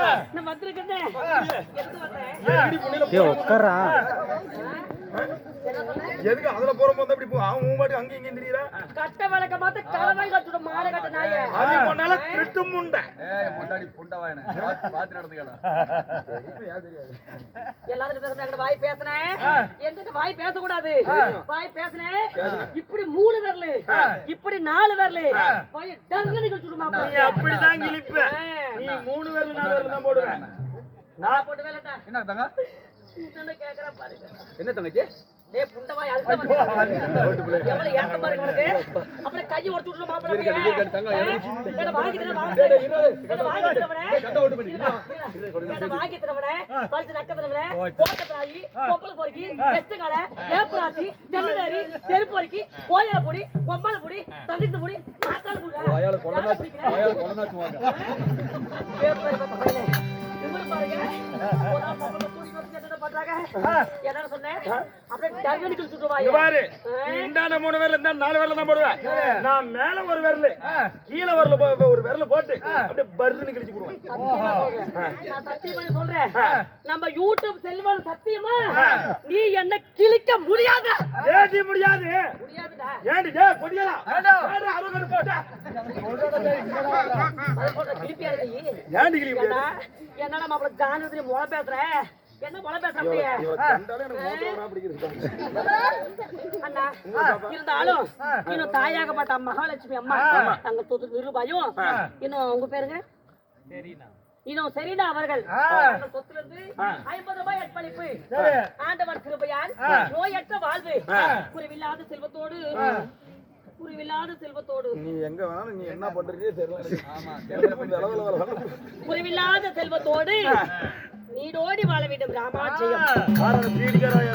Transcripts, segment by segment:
ஆ. எதுக்கு அதுல போறோம் போது அப்படி போ? அவன் தெரியல கட்ட விளக்க மாத்த தலைவாய் கட்டுடும் மாலை கட்ட நாயே. அது போனால திருட்டு முண்டை. ஏய் முன்னாடி புண்டவாயன பாத்து நடந்துக்கடா. எல்லாத்துக்கும் பேசுறேன், என்கிட்ட வாய். என்கிட்ட வாய். வாய் பேசுனேன். இப்படி மூணு விரலு. இப்படி நாலு விரலு. வாயை டங்குன்னு நீ. அப்படிதான் நீ மூணு பேர்ல நாலு தான் போடுவேன். நான் போட்டு வேலைடா. என்ன தங்க. என்ன தங்கச்சி? டேய், புண்டவாய், அழுத்த வந்து. எவ்வளவு ஏத்தம் பாருங்க உனக்கு. அப்படியே கையை இருக்கு. இருக்கு, ஆ? இருக்கு. என்னை வாங்கி தரவனே, பறிச்சு நக்க தரவனே, போட்ட திராயி, பொம்பளை பொறுக்கி, எட்டு கடை, ஏப்பராசி, தென்னிலேரி, செருப்பு பொறுக்கி, கோயில பொடி, பொம்பளை பொடி, தண்டித்து பொடி, மாத்தாள பொடி. பாருங்க, பண்றாங்க? சொன்னேன்? அப்படியே. பாரு. மூணு பேர்ல இருந்தா நாலு பேர்ல தான் போடுவேன். நான் மேல ஒரு விரல் கீழே வரல ஒரு விரல போட்டு அப்படியே பர்ன்னு கிழிச்சு போடுவேன். சத்தியமா சொல்றேன். நான் சத்தியமா சொல்றேன். நம்ம யூடியூப் செல்வன் சத்தியமா? நீ என்ன கிழிக்க முடியாது? முடியாது. முடியாதுடா. ஏண்டி ஏ கொடியா அறுபது போட்டா? அது போன்ற கிழிப்பியா இருக்கு நீ. ஏண்டி கிளி ஏண்டா, என்னடா மாப்பிள ஜானு முளை பேசுற என்ன முளை பேசுற அப்படியே? அண்ணா இருந்தாலும் இன்னும் தாயாகப்பட்ட மகாலட்சுமி அம்மா. தங்க தொத்து நிருபாயும். இன்னும் உங்க பேருங்க? இன்னும் சரினா அவர்கள். அந்த சொத்துல இருந்து ஐம்பது ரூபாய் அர்ப்பணிப்பு. ஆண்டவர் கிருபையால் நோயற்ற வாழ்வு. குறைவில்லாத செல்வத்தோடு குறைவில்லாத செல்வத்தோடு. நீ எங்க வேணாலும் நீ என்ன பண்றீங்க தெரியல ஆமா குறைவில்லாத செல்வத்தோடு நீடோடி வாழ வேண்டும் ராமாஜெயம் பீடிக்காராயா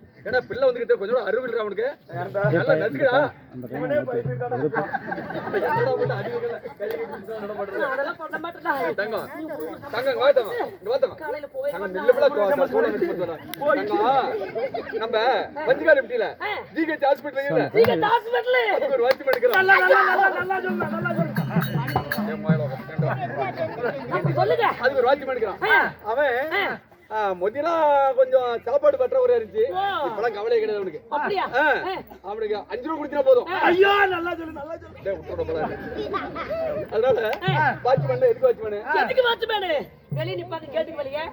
ஏன்னா பிள்ளை வந்துகிட்ட கொஞ்சம் அறிவு இல்ல அவனுக்கு நல்லா மாட்டேன்டா. தங்கம். தங்கம் வா தங்கம். இங்க வா தங்கம். காலையில போய் தங்கம். நில்லு பிள்ளை கோ சோள வெட்டி போட்டு தங்கம் நம்ம வஞ்சிகாரி விட்டில ஜிஹெச் அதுக்கு ஒரு வாட்ச்மேன் எடுக்கிறான் அதுக்கு ஒரு வாட்ச்மேன் எடுக்கிறான் அவன் முதலாம் கொஞ்சம் சாப்பாடு பற்றாக்குறையா இருந்துச்சு. இப்பெல்லாம் கவலையே கிடையாது அவனுக்கு. அவனுக்கு அஞ்சு ரூபா கொடுத்தா போதும். ஐயோ நல்லா சொல்லு நல்லா சொல்லு. அதனால வாட்ச்மேன் எதுக்கு வாட்ச்மேன்? எதுக்கு வாட்ச்மேனு? வெளிய நிப்பாங்க கேட்டுக்கு வெளியே.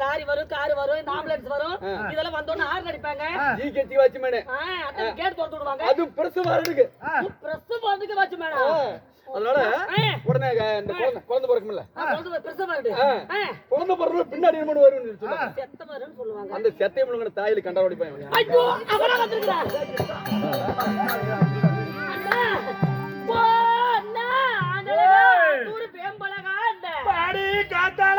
லாரி வரும் கார் வரும் ஆம்புலன்ஸ் வரும். இதெல்லாம் வந்தோன்னு ஆறு அடிப்பாங்க ஆ, அந்த கேட் திறந்து விடுவாங்க. அது பிரசவம் வரதுக்கு பிரஸ் பந்துக்கு வாட்ச்மேனா அதனால உடனே இந்த குழந்தை பிரஸ் வருது. ஆ. குழந்தை பிறகு பின்னாடி என்ன வரும்னு சொல்லுவாங்க செத்த அந்த செத்தையை முழுங்கின தாயில கண்டாடி பையன் ஐயோ அவனா வந்திருக்கிறா. அண்ணா போ அண்ணா ஆண்டவரே தூரு பேம்பலகா அண்ணா பாடி காத்தால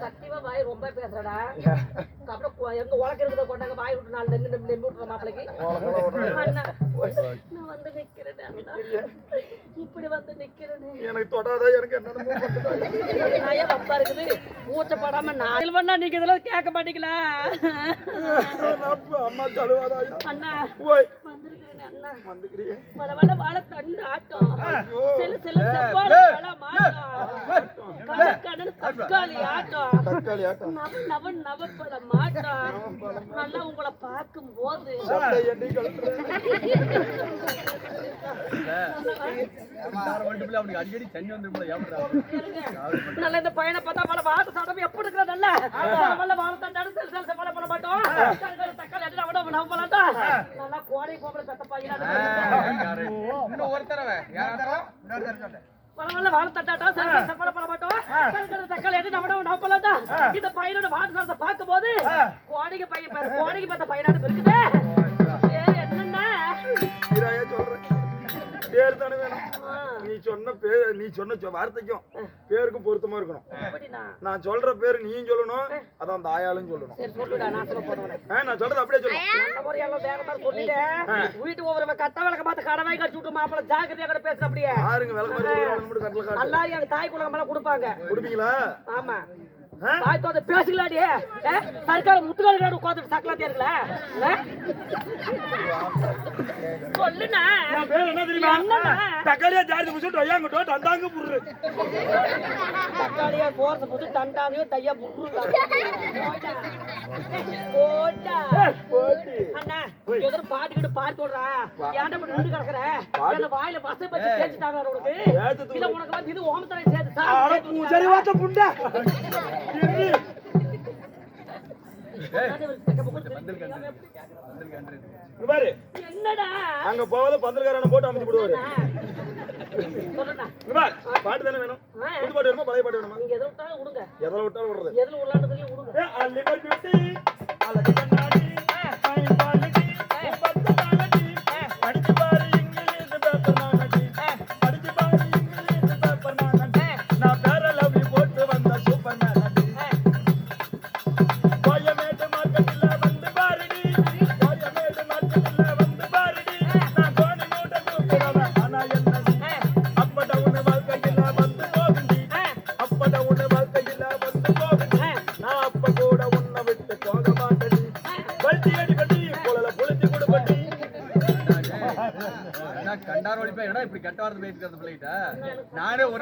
சத்தியமா வாய் ரொம்ப பேசுறடா. அப்புறம் எங்க உலக இருக்கிறத கொண்டாங்க வாய் விட்டு நாலு நெம்பி நெம்பி நெம்பி விட்டுற மாப்பிளைக்கு. நான் வந்து நிக்கிறேன். இப்படி வந்து நிக்கிறேன். எனக்கு தொடாத எனக்கு என்ன வம்பா இருக்குது? நான் செல்வண்ணா நீங்க இதெல்லாம் கேட்க மாட்டீங்களா? அம்மா அண்ணா ஓய். வாழ தண்டு ஆட்டம். செல்லு செல்லு செவ்வாழை மாட்டம். கண்ணு தக்காளி ஆட்டம். நவ நவ நவப்பட மாட்டோம் நல்லா உங்களை பார்க்கும் போது அடிக்கடி எண்ணி வந்து நல்ல இந்த பையனை பார்த்தா பல வாட்டு சாட்டம் எப்படி இருக்கிற நல்ல நல்ல வாழத்தாண்டாடு செல் செல் செப்பல பண்ண மாட்டோம். தக்காளி தக்காளி அடி நவட நவ நல்லா கோடை போகல பெத்த பையனா இன்னும் ஒரு தடவை. யாரா பரவாயில்ல வாழத்தாண்டாட்டா செல் செல் செப்பல பண்ண மாட்டோம். தக்காளி அடி நவட நவ பண்ணாட்டா இந்த பையனோட சாட்டத்தை பார்க்கும் போது கோடைக்கு பையன் கோடைக்கு பார்த்த பையனாட்டு இருக்குதே பேர் தானே வேணும் நீ சொன்ன பேர் நீ சொன்ன வார்த்தைக்கும் பேருக்கும் பொருத்தமா இருக்கணும்? நான் சொல்ற பேர் நீயும் சொல்லணும் அதான் அந்த ஆயாலும் சொல்லணும். நான் சொல்றது அப்படியே சொல்லணும் வீட்டு ஒவ்வொரு கட்ட விளக்க பார்த்து கடவாய் கட்டி விட்டு மாப்பிள ஜாக்கிரதையா கூட பேசுற அப்படியே. யாருங்க விளக்கு எல்லாரும் எனக்கு தாய் குலகம் எல்லாம் கொடுப்பாங்க. கொடுப்பீங்களா? ஆமா. பேசிக்கலாடி சர்க்கார் முத்துக்கால் காடு உட்காந்து சக்கலாத்தியா இருக்கல சொல்லுண்ணா. என் பேர் என்ன தெரியுமா? தக்காளியா ஜாதி முடிச்சுட்டு ஐயாங்கிட்டோ தந்தாங்க புடுறு தக்காளியா போறத தையா புடுறா போட்டா அண்ணா எதிர பாட்டுக்கிட்டு பாட்டு விடுறா ஏன்டா இப்படி நின்று கிடக்குற? என்ன வாயில பசை பச்சு தேய்ச்சிட்டாங்க உனக்கு? இல்ல உனக்கு வந்து இது சேர்த்து பூஜாரி வாத்த புண்டை. பாரு அங்க போகாத பந்தல்காரனை போட்டு அமைச்சு விடுவாரு. பாட்டு தானே வேணும்? புது பாட்டு வேணுமா பழைய பாட்டு வேணுமா? எதை விட்டாலும் விடுங்க. எதில் விட்டாலும் விடுறது. எதுல உள்ளாண்டதுலயும் விடுங்க.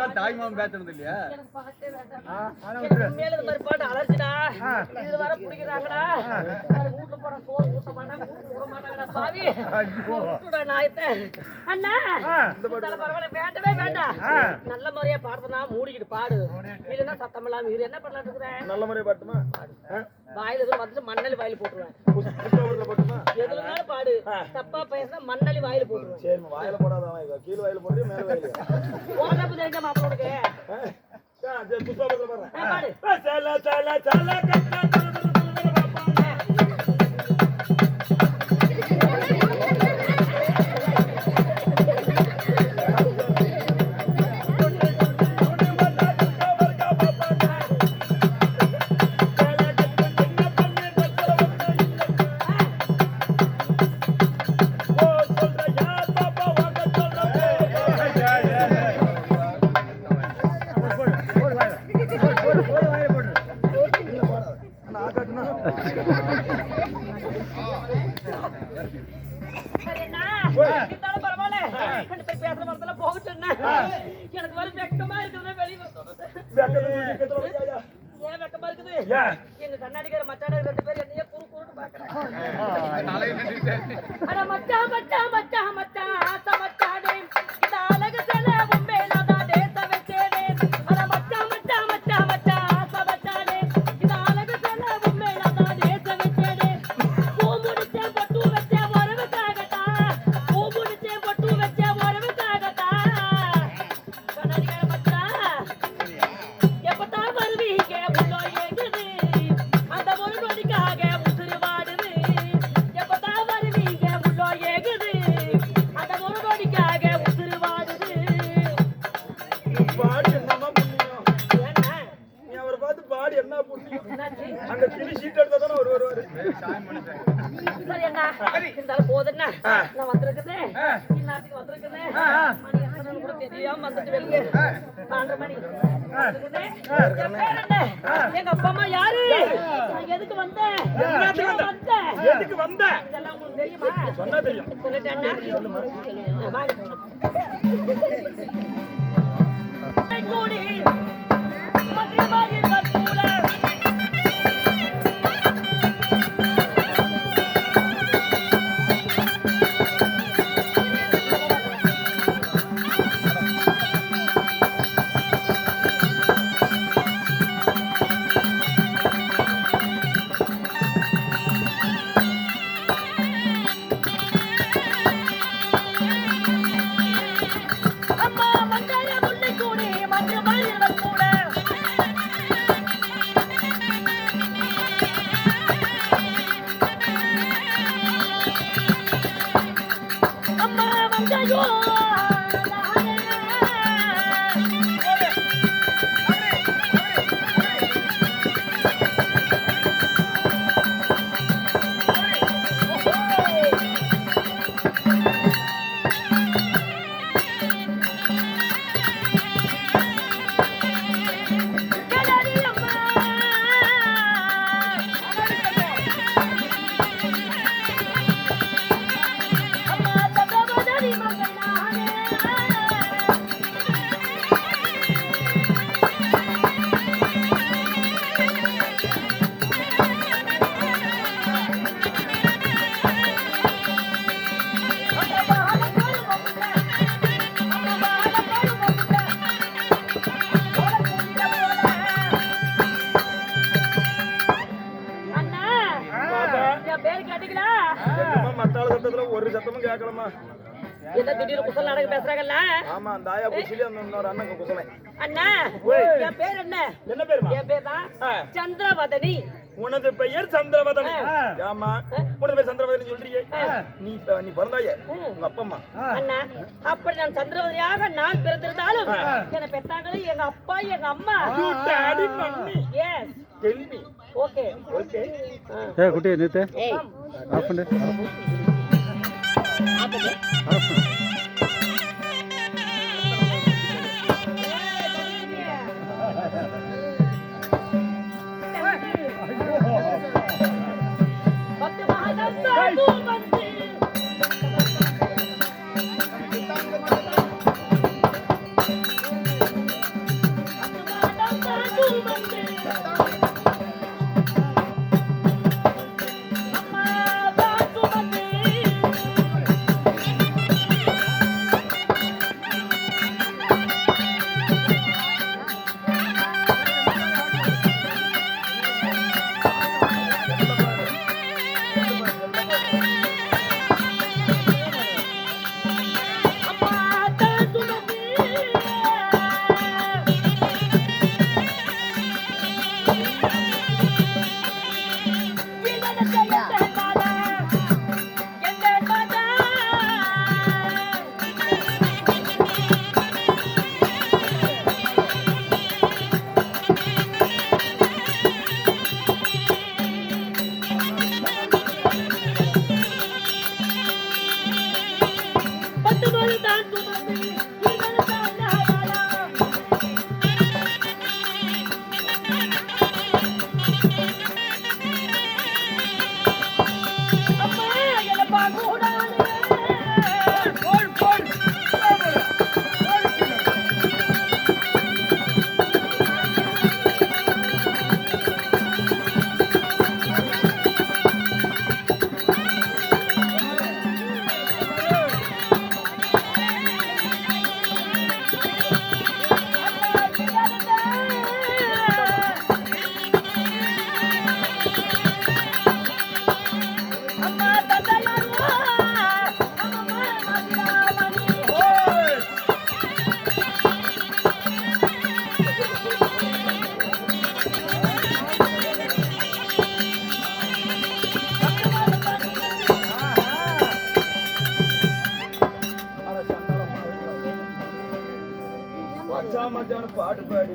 இல்லையா? எனக்கு பாட்டே இந்த மாதிரி அலர்ஜிடா. இது வர பிடிக்கிறாங்கடா. அது வீட்டுல போனா சோறு ஊட்ட மாட்டாங்க, வீட்டுக்கு விட மாட்டாங்கடா, பாவி. விட்டுடா நாயத்தை. அண்ணா, இதெல்லாம் பரவாயில்ல, வேண்டவே வேண்டாம். நல்ல முறையா பாடுறதுனா மூடிக்கிட்டு பாடு. இல்லைன்னா சத்தம் இல்லாம இரு. என்ன பண்ணலாம்னு இருக்கிறேன் நல்ல முறையா பாட்டுமா? வாயில எதுவும் வந்துட்டு மண்ணலி வாயில போட்டுருவேன். பாடு தப்பா பேசினா மண்ணலி வாயில போட்டுருவேன். சரிம்மா வாயில போடாதான். கீழ் வாயில போடுறியா மேல வாயில. உடம்பு தெரிஞ்ச சேல சேல சேல கட்டா. இருந்தாலும் பரவாயில்ல. ரெண்டு பேர் பேசுற மரத்துல போகட்டும்ண்ணா. எனக்கு வர வெக்கமா இருக்குதுண்ணா, வெளிய. ஏன் வெக்கமா இருக்குது? எங்க கண்ணாடிக்கார மச்சான ரெண்டு பேரும் என்னையே நான் வந்திருக்குது. இந்நேரத்துக்கு வந்திருக்குது. மணி எத்தனைன்னு கூட தெரியாம வந்துட்டு வெளியே. பன்னெண்டு மணி? எங்க அப்பா அம்மா யாரு? எதுக்கு வந்தேன்? வந்தேன்? எதுக்கு வந்த? இதெல்லாம் உங்களுக்கு தெரியுமா? சொன்னா தெரியும். சொல்லிட்டேன்னா ஆமா அந்த ஆயா அந்த இன்னொரு அண்ணன் குசலை அண்ணா என் பேர் என்ன? என்ன பேருமா? என் பேர் தான். சந்திரவதனி. உனது பெயர் சந்திரவதன். ஆமா உனது பெயர் சந்திரவதன் சொல்றியே. நீ நீ பிறந்தாயே? உங்க அப்பா அம்மா. அண்ணா அப்படி நான் சந்திரவதனியாக நான் பிறந்திருந்தாலும் என்னை பெற்றாங்களே எங்க அப்பா எங்க அம்மா. daddy mummy. Yes me. Okay Okay. ஏ குட்டி நிறுத்து. ஏய். ஆஃப் பண்ணு. ஆப்பது பத்து Bye. மச்சான் மச்சான் பாட்டு பாடி.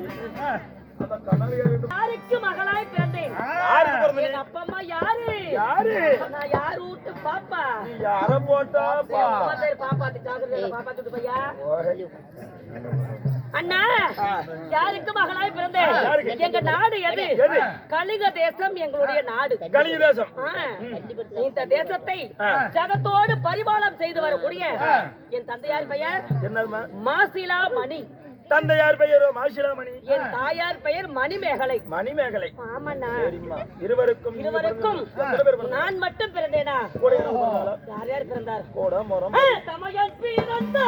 அந்த கண்ணாடி யாருக்கு மகளாய் பிறந்தேன்? அப்பா அம்மா யாரு? யாரு? நான் யார் வீட்டு பாப்பா? நீ யார ஜாகிரதையில பாப்பாத்து பையா? அண்ணா யாருக்கு மகளாய் பிறந்தேன்? எங்க நாடு எது? கலிங்க தேசம் எங்களுடைய நாடு. கலிங்க தேசம். இந்த தேசத்தை ஜகத்தோடு பரிபாலம் செய்து வரக்கூடிய என் தந்தையார் பெயர் என்னதுமா மாசிலா மணி தந்தையார் பெயரோ மாசிலாமணி. என் தாயார் பெயர் மணிமேகலை. மணிமேகலை. ஆமாண்ணா. இருவருக்கும் இருவருக்கும்? நான் மட்டும் பிறந்தேனா? யார் யார் பிறந்தார்? கூட முறம் ஆ, தமையன் பிறந்த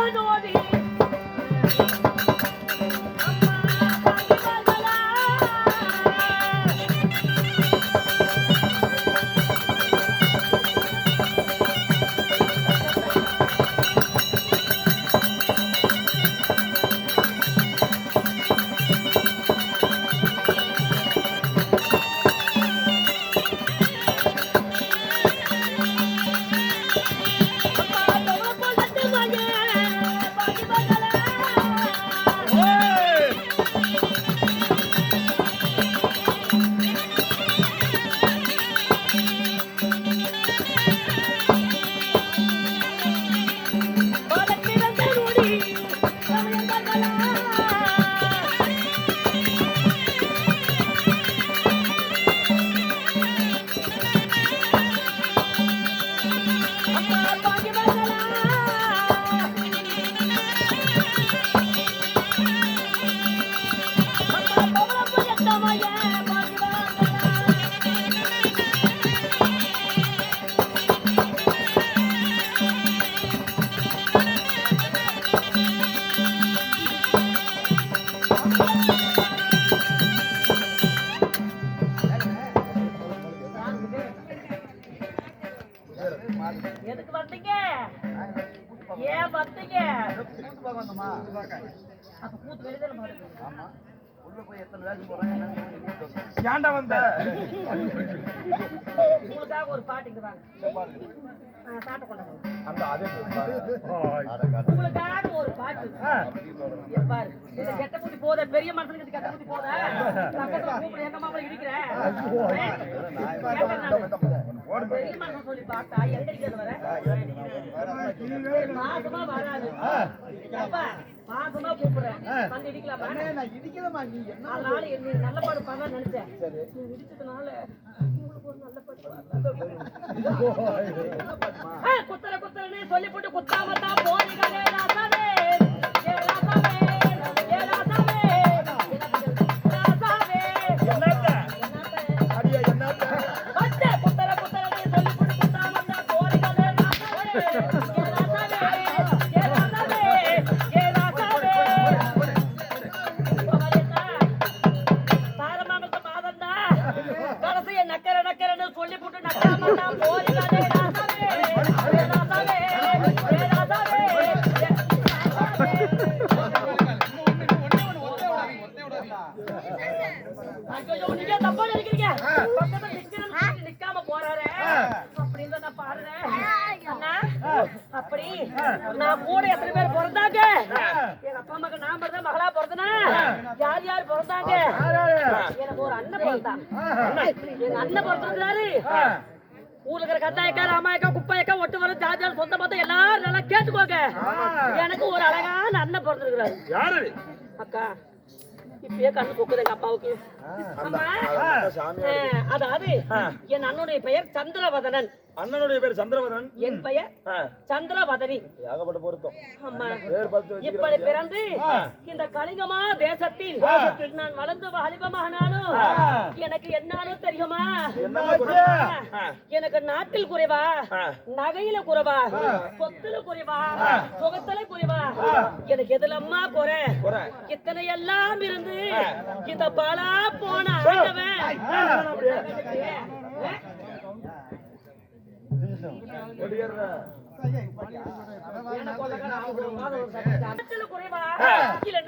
பாட்டு இங்க வாங்க ஆ, பாட்டை கொண்டாங்க அந்த அதே உங்களுக்காக ஒரு பாட்டு. பாரு. இந்த கெட்ட புத்தி போத பெரிய மனுஷனுக்கு கெட்ட புத்தி போத. பக்கத்துல கூப்பிடு எங்க மாப்பிள இடிக்கிறேன் பெரிய மனுஷன் சொல்லி பார்த்தா எங்க இடிக்கிறது வர? மாசமா வராது. மாசமா கூப்பிடுறேன். வந்து இடிக்கலாமா? அதனால என்ன நல்ல பாடு பாட நினைச்சேன். நீ இடிச்சதுனால உங்களுக்கு ஒரு நல்ல பாட்டு குத்துற குத்துறன்னு சொல்லி போட்டு குத்தாம தான் போறீங்களே கண்ணு பொக்குது எங்க அப்பாவுக்கு. அதாவது என் அண்ணனுடைய பெயர் சந்திரவதனன். அண்ணனுடைய பேர் சந்திரவதன் என் பெயர் சந்திரவதனி. ஏகப்பட்ட பொருத்தம் இப்படி பிறந்து இந்த கலிங்கமா தேசத்தில் நான் வளர்ந்து வாலிபமானாலும் எனக்கு என்னானோ தெரியுமா? எனக்கு நாட்டில் குறைவா? நகையில குறைவா? சொத்துல குறைவா? சுகத்துல குறைவா? எனக்கு எதுல அம்மா குறை. இத்தனை எல்லாம் இருந்து இந்த பாலா போன ஆண்டவன்.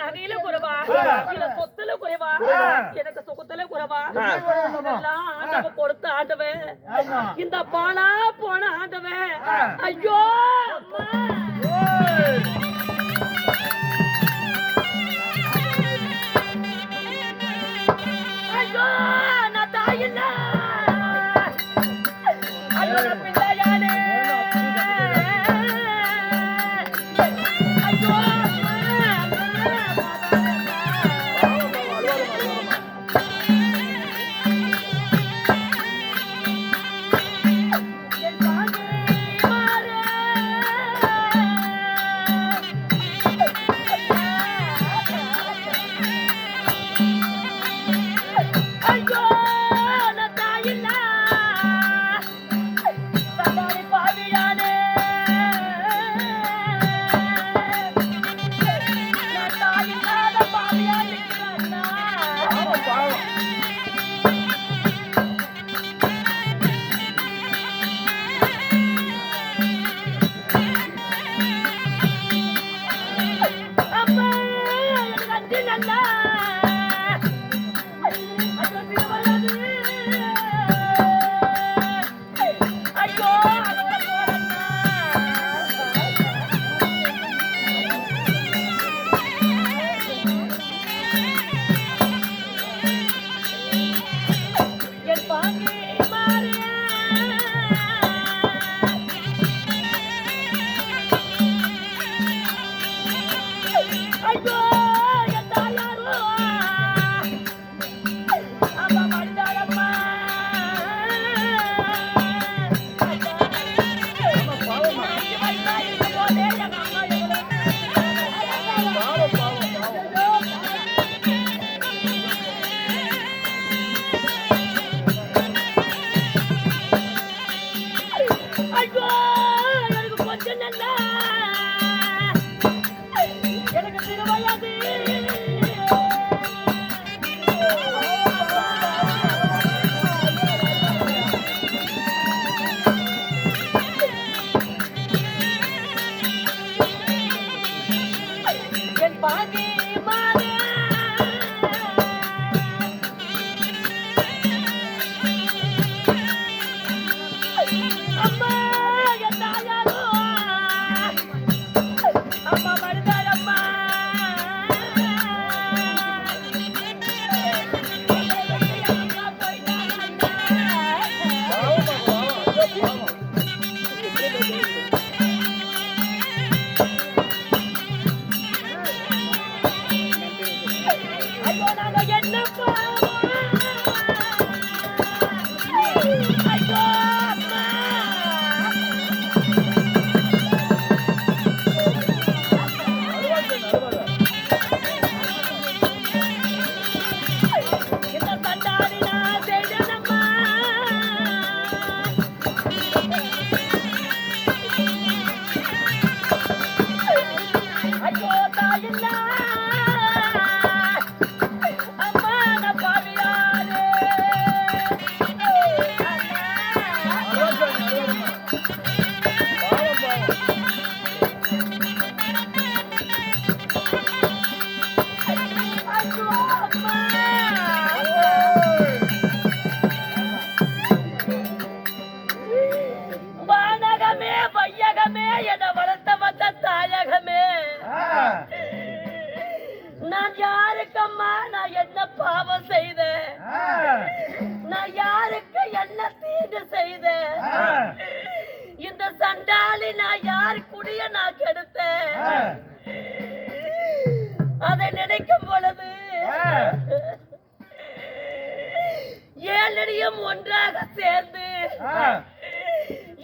நகையில குறைவா? இல்ல சொத்துல குறைவா? எனக்கு சுகத்துல குறைவா? இதெல்லாம் ஆண்டவன் கொடுத்த ஆண்டவன். இந்த பாலா போன ஆண்டவன். ஐயோ அம்மா. சேர்ந்து.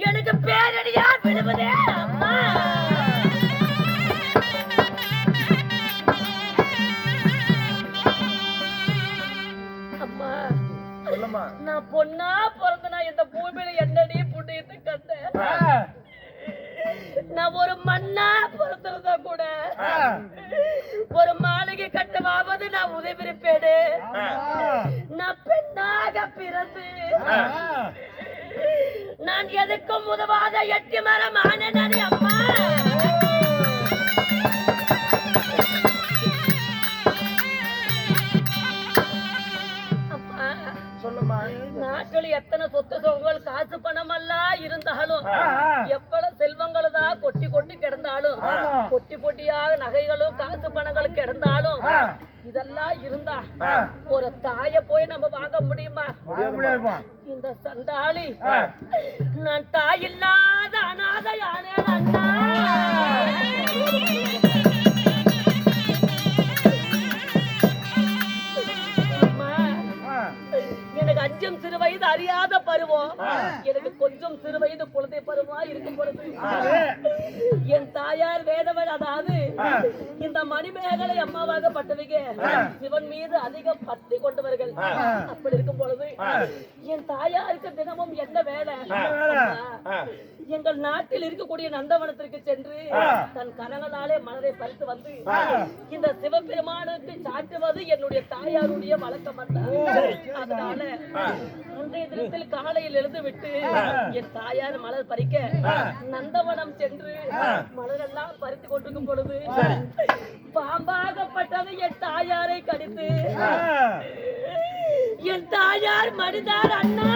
எனக்கு பேரடியா விடுவதே அம்மா. நான் பொண்ணா பிறந்த நான் இந்த பூமியில என்னடி புண்ணியத்தை கண்டேன் நான் ஒரு மண்ணா பிறந்திருந்தா கூட. ஒரு மாளிகை கட்டவாவது நான் உதவிருப்பேனே நான் பெண்ணாக பிறந்து. நான் எதுக்கும் உதவாத எட்டு மரம் அம்மா அம்மா. நாட்டில் எத்தனை சொத்து சுகங்கள் காசு பணம் எல்லாம் இருந்தாலும் எவ்வளவு செல்வங்கள் தான் கொட்டி கொட்டி கிடந்தாலும் கொட்டி கொட்டியாக நகைகளும் காசு பணங்களும் கிடந்தாலும் இதெல்லாம் இருந்தா ஒரு தாய போய் நம்ம வாங்க முடியுமா? இந்த சண்டாளி நான் தாய் இல்லாத அனாதையானே அண்ணா. எனக்கு அஞ்சம் சிறு வயது அறியாத பருவம். எனக்கு கொஞ்சம் சிறு வயது குழந்தை பருவமா இருக்கும் பொழுது. என் தாயார் வேதவன் அதாவது இந்த மணிமேகலை அம்மாவாக பட்டவங்க சிவன் மீது அதிகம் பக்தி கொண்டவர்கள். அப்படி இருக்கும் பொழுது என் தாயாருக்கு தினமும் என்ன வேலை? எங்கள் நாட்டில் இருக்கக்கூடிய நந்தவனத்திற்கு சென்று தன் கரங்களாலே மனதை பறித்து வந்து இந்த சிவபெருமானுக்கு சாட்டுவது என்னுடைய தாயாருடைய வழக்கம் அல்ல அதனால அன்றைய தினத்தில் காலையில் எழுந்து விட்டு என் தாயார் மலர் பறிக்க நந்தவனம் சென்று மலரெல்லாம் பறித்து கொண்டிருக்கும் பொழுது பாம்பாகப்பட்டது என் தாயாரை கடித்து என் தாயார் மடிதார் அண்ணா.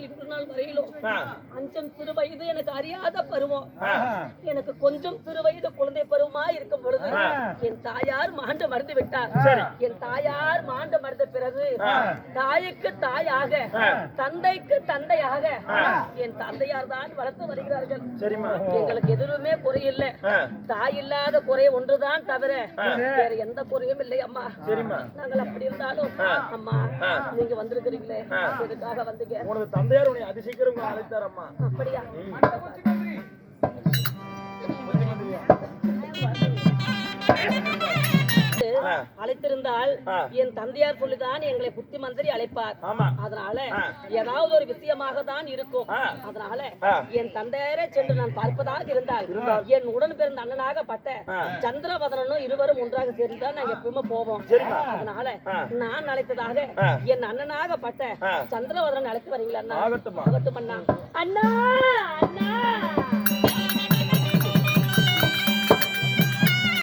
முதல் இன்று நாள் வரையிலும் அஞ்சம் சிறு வயது எனக்கு அறியாத பருவம். எனக்கு கொஞ்சம் சிறு வயது குழந்தை பருவமா இருக்கும் பொழுது என் தாயார் மாண்டு மறந்து விட்டார். என் தாயார் மாண்டு மறந்த பிறகு தாய்க்கு தாயாக தந்தைக்கு தந்தையாக என் தந்தையார் தான் வளர்த்து வருகிறார்கள். எங்களுக்கு எதுவுமே குறையில்லை. தாய் இல்லாத குறை ஒன்றுதான் தவிர வேற எந்த குறையும் இல்லை அம்மா. நாங்கள் அப்படி இருந்தாலும் அம்மா நீங்க வந்திருக்கிறீங்களே. எதுக்காக வந்தீங்க? தந்தையார் உன்னை அதிசீக்கிரம் அழைத்தார் அம்மா. அப்படியா? அழைத்திருந்தால் என் தந்தையார் சொல்லிதான் எங்களை புத்தி மந்திரி அழைப்பார். அதனால ஏதாவது ஒரு விஷயமாக தான் இருக்கும் அதனால என் தந்தையரே சென்று நான் பார்ப்பதாக இருந்தால் என் உடன் பிறந்த அண்ணனாக பட்ட சந்திரவதனனும் இருவரும் ஒன்றாக சேர்ந்துதான் நாங்க எப்பவுமே போவோம். அதனால நான் அழைத்ததாக என் அண்ணனாக பட்ட சந்திரவதனன் அழைத்து வரீங்களா அண்ணா. அண்ணா அண்ணா.